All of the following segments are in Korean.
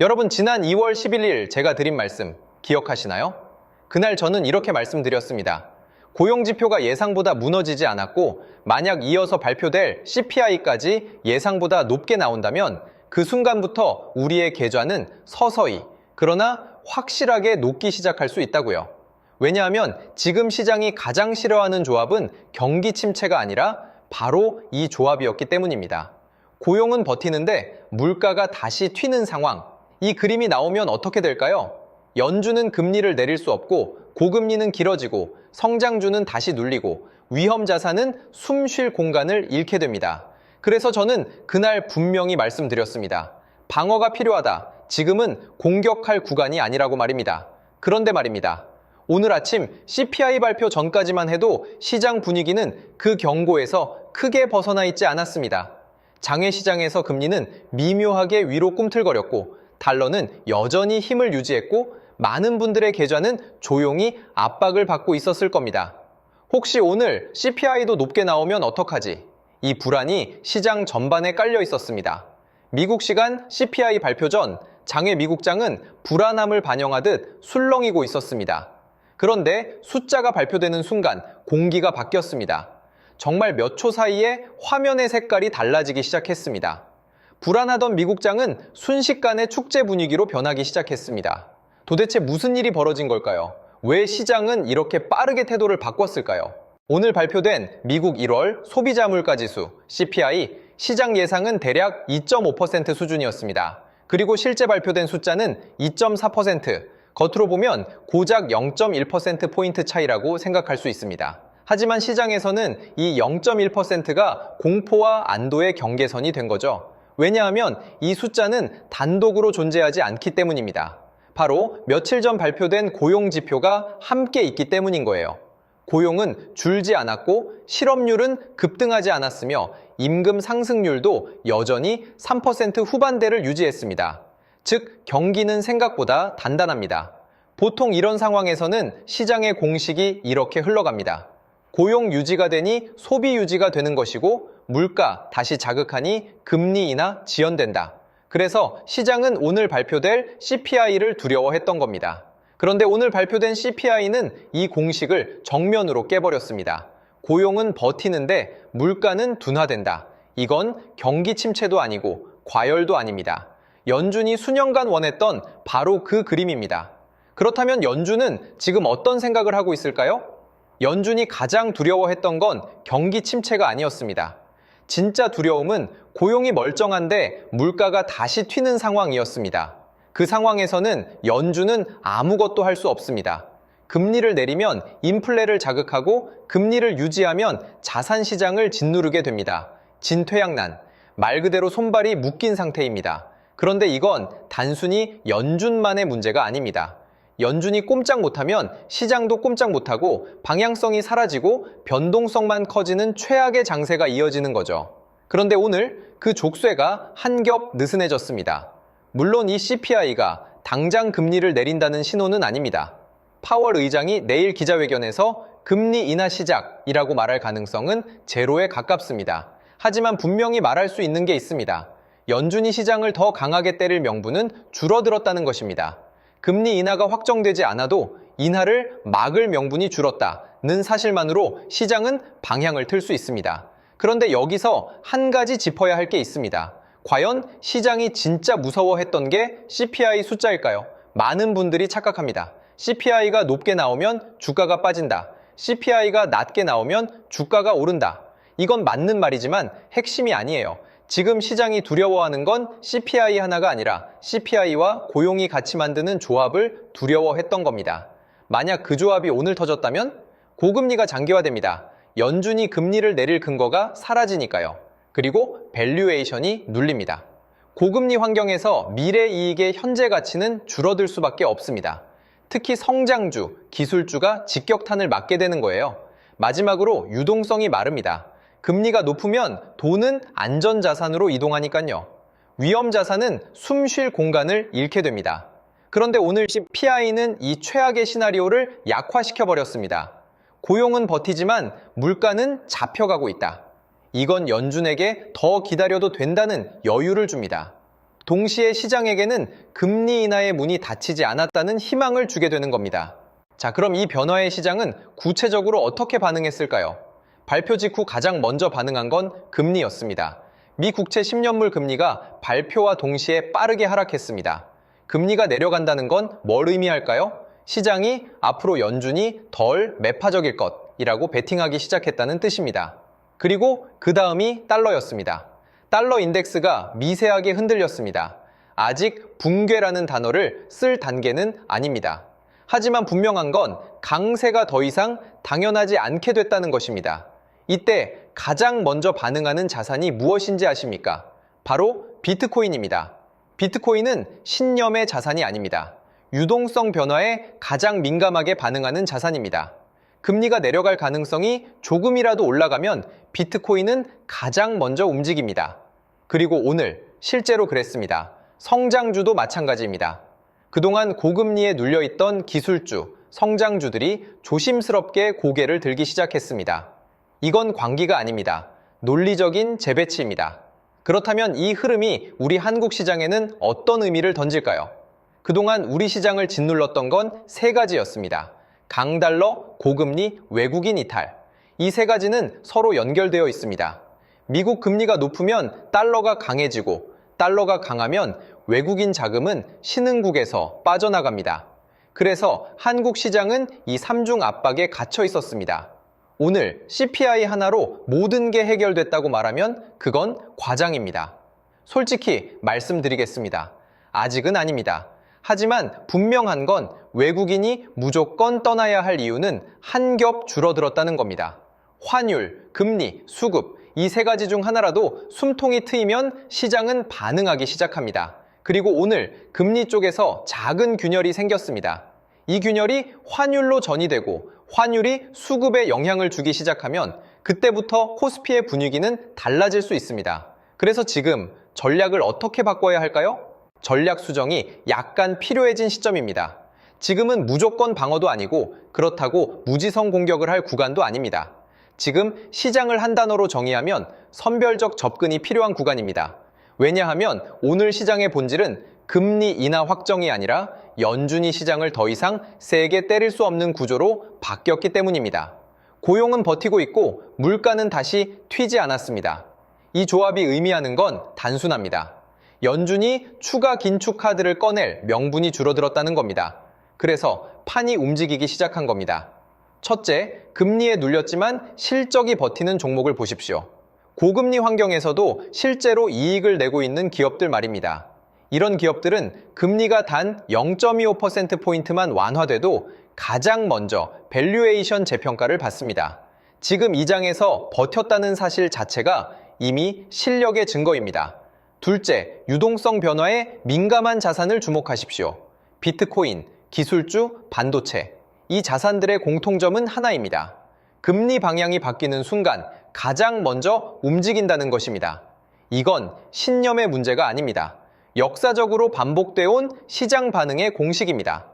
여러분 지난 2월 11일 제가 드린 말씀 기억하시나요? 그날 저는 이렇게 말씀드렸습니다. 고용지표가 예상보다 무너지지 않았고 만약 이어서 발표될 CPI까지 예상보다 높게 나온다면 그 순간부터 우리의 계좌는 서서히 그러나 확실하게 녹기 시작할 수 있다고요. 왜냐하면 지금 시장이 가장 싫어하는 조합은 경기 침체가 아니라 바로 이 조합이었기 때문입니다. 고용은 버티는데 물가가 다시 튀는 상황. 이 그림이 나오면 어떻게 될까요? 연준은 금리를 내릴 수 없고 고금리는 길어지고 성장주는 다시 눌리고 위험 자산은 숨 쉴 공간을 잃게 됩니다. 그래서 저는 그날 분명히 말씀드렸습니다. 방어가 필요하다. 지금은 공격할 구간이 아니라고 말입니다. 그런데 말입니다. 오늘 아침 CPI 발표 전까지만 해도 시장 분위기는 그 경고에서 크게 벗어나 있지 않았습니다. 장외 시장에서 금리는 미묘하게 위로 꿈틀거렸고 달러는 여전히 힘을 유지했고 많은 분들의 계좌는 조용히 압박을 받고 있었을 겁니다. 혹시 오늘 CPI도 높게 나오면 어떡하지? 이 불안이 시장 전반에 깔려 있었습니다. 미국 시간 CPI 발표 전 장외 미국장은 불안함을 반영하듯 술렁이고 있었습니다. 그런데 숫자가 발표되는 순간 공기가 바뀌었습니다. 정말 몇 초 사이에 화면의 색깔이 달라지기 시작했습니다. 불안하던 미국장은 순식간에 축제 분위기로 변하기 시작했습니다. 도대체 무슨 일이 벌어진 걸까요? 왜 시장은 이렇게 빠르게 태도를 바꿨을까요? 오늘 발표된 미국 1월 소비자 물가 지수 CPI 시장 예상은 대략 2.5% 수준이었습니다. 그리고 실제 발표된 숫자는 2.4%, 겉으로 보면 고작 0.1%포인트 차이라고 생각할 수 있습니다. 하지만 시장에서는 이 0.1%가 공포와 안도의 경계선이 된 거죠. 왜냐하면 이 숫자는 단독으로 존재하지 않기 때문입니다. 바로 며칠 전 발표된 고용 지표가 함께 있기 때문인 거예요. 고용은 줄지 않았고 실업률은 급등하지 않았으며 임금 상승률도 여전히 3% 후반대를 유지했습니다. 즉, 경기는 생각보다 단단합니다. 보통 이런 상황에서는 시장의 공식이 이렇게 흘러갑니다. 고용 유지가 되니 소비 유지가 되는 것이고 물가 다시 자극하니 금리 인하 지연된다. 그래서 시장은 오늘 발표될 CPI를 두려워했던 겁니다. 그런데 오늘 발표된 CPI는 이 공식을 정면으로 깨버렸습니다. 고용은 버티는데 물가는 둔화된다. 이건 경기 침체도 아니고 과열도 아닙니다. 연준이 수년간 원했던 바로 그 그림입니다. 그렇다면 연준은 지금 어떤 생각을 하고 있을까요? 연준이 가장 두려워했던 건 경기 침체가 아니었습니다. 진짜 두려움은 고용이 멀쩡한데 물가가 다시 튀는 상황이었습니다. 그 상황에서는 연준은 아무것도 할 수 없습니다. 금리를 내리면 인플레를 자극하고 금리를 유지하면 자산 시장을 짓누르게 됩니다. 진퇴양난. 말 그대로 손발이 묶인 상태입니다. 그런데 이건 단순히 연준만의 문제가 아닙니다. 연준이 꼼짝 못하면 시장도 꼼짝 못하고 방향성이 사라지고 변동성만 커지는 최악의 장세가 이어지는 거죠. 그런데 오늘 그 족쇄가 한 겹 느슨해졌습니다. 물론 이 CPI가 당장 금리를 내린다는 신호는 아닙니다. 파월 의장이 내일 기자회견에서 금리 인하 시작이라고 말할 가능성은 제로에 가깝습니다. 하지만 분명히 말할 수 있는 게 있습니다. 연준이 시장을 더 강하게 때릴 명분은 줄어들었다는 것입니다. 금리 인하가 확정되지 않아도 인하를 막을 명분이 줄었다는 사실만으로 시장은 방향을 틀 수 있습니다. 그런데 여기서 한 가지 짚어야 할 게 있습니다. 과연 시장이 진짜 무서워했던 게 CPI 숫자일까요? 많은 분들이 착각합니다. CPI가 높게 나오면 주가가 빠진다. CPI가 낮게 나오면 주가가 오른다. 이건 맞는 말이지만 핵심이 아니에요. 지금 시장이 두려워하는 건 CPI 하나가 아니라 CPI와 고용이 같이 만드는 조합을 두려워했던 겁니다. 만약 그 조합이 오늘 터졌다면 고금리가 장기화됩니다. 연준이 금리를 내릴 근거가 사라지니까요. 그리고 밸류에이션이 눌립니다. 고금리 환경에서 미래 이익의 현재 가치는 줄어들 수밖에 없습니다. 특히 성장주, 기술주가 직격탄을 맞게 되는 거예요. 마지막으로 유동성이 마릅니다. 금리가 높으면 돈은 안전자산으로 이동하니까요. 위험자산은 숨 쉴 공간을 잃게 됩니다. 그런데 오늘 PI는 이 최악의 시나리오를 약화시켜 버렸습니다. 고용은 버티지만 물가는 잡혀가고 있다. 이건 연준에게 더 기다려도 된다는 여유를 줍니다. 동시에 시장에게는 금리 인하의 문이 닫히지 않았다는 희망을 주게 되는 겁니다. 자, 그럼 이 변화의 시장은 구체적으로 어떻게 반응했을까요? 발표 직후 가장 먼저 반응한 건 금리였습니다. 미 국채 10년물 금리가 발표와 동시에 빠르게 하락했습니다. 금리가 내려간다는 건 뭘 의미할까요? 시장이 앞으로 연준이 덜 매파적일 것이라고 베팅하기 시작했다는 뜻입니다. 그리고 그 다음이 달러였습니다. 달러 인덱스가 미세하게 흔들렸습니다. 아직 붕괴라는 단어를 쓸 단계는 아닙니다. 하지만 분명한 건 강세가 더 이상 당연하지 않게 됐다는 것입니다. 이때 가장 먼저 반응하는 자산이 무엇인지 아십니까? 바로 비트코인입니다. 비트코인은 신념의 자산이 아닙니다. 유동성 변화에 가장 민감하게 반응하는 자산입니다. 금리가 내려갈 가능성이 조금이라도 올라가면 비트코인은 가장 먼저 움직입니다. 그리고 오늘 실제로 그랬습니다. 성장주도 마찬가지입니다. 그동안 고금리에 눌려있던 기술주, 성장주들이 조심스럽게 고개를 들기 시작했습니다. 이건 광기가 아닙니다. 논리적인 재배치입니다. 그렇다면 이 흐름이 우리 한국 시장에는 어떤 의미를 던질까요? 그동안 우리 시장을 짓눌렀던 건 세 가지였습니다. 강달러, 고금리, 외국인 이탈. 이 세 가지는 서로 연결되어 있습니다. 미국 금리가 높으면 달러가 강해지고 달러가 강하면 외국인 자금은 신흥국에서 빠져나갑니다. 그래서 한국 시장은 이 3중 압박에 갇혀 있었습니다. 오늘 CPI 하나로 모든 게 해결됐다고 말하면 그건 과장입니다. 솔직히 말씀드리겠습니다. 아직은 아닙니다. 하지만 분명한 건 외국인이 무조건 떠나야 할 이유는 한 겹 줄어들었다는 겁니다. 환율, 금리, 수급, 이 세 가지 중 하나라도 숨통이 트이면 시장은 반응하기 시작합니다. 그리고 오늘 금리 쪽에서 작은 균열이 생겼습니다. 이 균열이 환율로 전이되고 환율이 수급에 영향을 주기 시작하면 그때부터 코스피의 분위기는 달라질 수 있습니다. 그래서 지금 전략을 어떻게 바꿔야 할까요? 전략 수정이 약간 필요해진 시점입니다. 지금은 무조건 방어도 아니고 그렇다고 무지성 공격을 할 구간도 아닙니다. 지금 시장을 한 단어로 정의하면 선별적 접근이 필요한 구간입니다. 왜냐하면 오늘 시장의 본질은 금리 인하 확정이 아니라 연준이 시장을 더 이상 세게 때릴 수 없는 구조로 바뀌었기 때문입니다. 고용은 버티고 있고 물가는 다시 튀지 않았습니다. 이 조합이 의미하는 건 단순합니다. 연준이 추가 긴축 카드를 꺼낼 명분이 줄어들었다는 겁니다. 그래서 판이 움직이기 시작한 겁니다. 첫째, 금리에 눌렸지만 실적이 버티는 종목을 보십시오. 고금리 환경에서도 실제로 이익을 내고 있는 기업들 말입니다. 이런 기업들은 금리가 단 0.25%포인트만 완화돼도 가장 먼저 밸류에이션 재평가를 받습니다. 지금 이 장에서 버텼다는 사실 자체가 이미 실력의 증거입니다. 둘째, 유동성 변화에 민감한 자산을 주목하십시오. 비트코인, 기술주, 반도체. 이 자산들의 공통점은 하나입니다. 금리 방향이 바뀌는 순간 가장 먼저 움직인다는 것입니다. 이건 신념의 문제가 아닙니다. 역사적으로 반복되어 온 시장 반응의 공식입니다.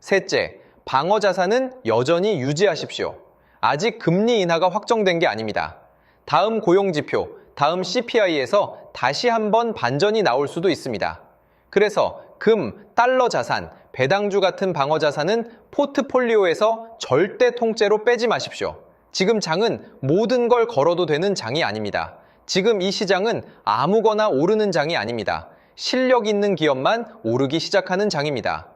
셋째, 방어 자산은 여전히 유지하십시오. 아직 금리 인하가 확정된 게 아닙니다. 다음 고용 지표, 다음 CPI에서 다시 한번 반전이 나올 수도 있습니다. 그래서 금, 달러 자산, 배당주 같은 방어 자산은 포트폴리오에서 절대 통째로 빼지 마십시오. 지금 장은 모든 걸 걸어도 되는 장이 아닙니다. 지금 이 시장은 아무거나 오르는 장이 아닙니다. 실력 있는 기업만 오르기 시작하는 장입니다.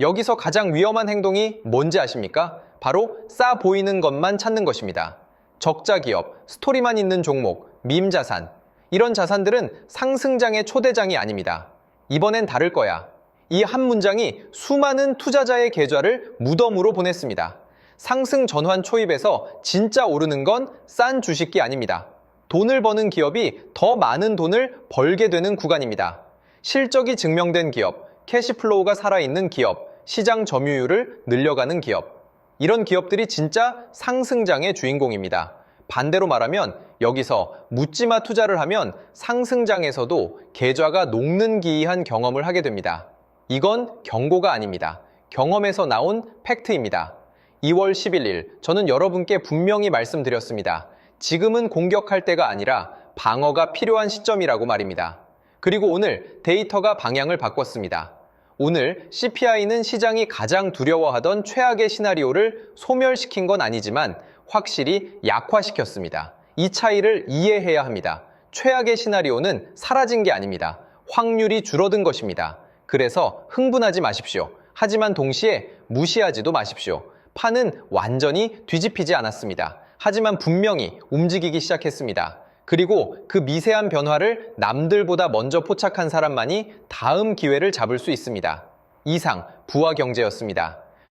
여기서 가장 위험한 행동이 뭔지 아십니까? 바로 싸 보이는 것만 찾는 것입니다. 적자 기업, 스토리만 있는 종목, 밈 자산. 이런 자산들은 상승장의 초대장이 아닙니다. 이번엔 다를 거야. 이 한 문장이 수많은 투자자의 계좌를 무덤으로 보냈습니다. 상승 전환 초입에서 진짜 오르는 건 싼 주식이 아닙니다. 돈을 버는 기업이 더 많은 돈을 벌게 되는 구간입니다. 실적이 증명된 기업, 캐시플로우가 살아있는 기업, 시장 점유율을 늘려가는 기업. 이런 기업들이 진짜 상승장의 주인공입니다. 반대로 말하면 여기서 묻지마 투자를 하면 상승장에서도 계좌가 녹는 기이한 경험을 하게 됩니다. 이건 경고가 아닙니다. 경험에서 나온 팩트입니다. 2월 11일 저는 여러분께 분명히 말씀드렸습니다. 지금은 공격할 때가 아니라 방어가 필요한 시점이라고 말입니다. 그리고 오늘 데이터가 방향을 바꿨습니다. 오늘 CPI는 시장이 가장 두려워하던 최악의 시나리오를 소멸시킨 건 아니지만 확실히 약화시켰습니다. 이 차이를 이해해야 합니다. 최악의 시나리오는 사라진 게 아닙니다. 확률이 줄어든 것입니다. 그래서 흥분하지 마십시오. 하지만 동시에 무시하지도 마십시오. 판은 완전히 뒤집히지 않았습니다. 하지만 분명히 움직이기 시작했습니다. 그리고 그 미세한 변화를 남들보다 먼저 포착한 사람만이 다음 기회를 잡을 수 있습니다. 이상 부와 경제였습니다.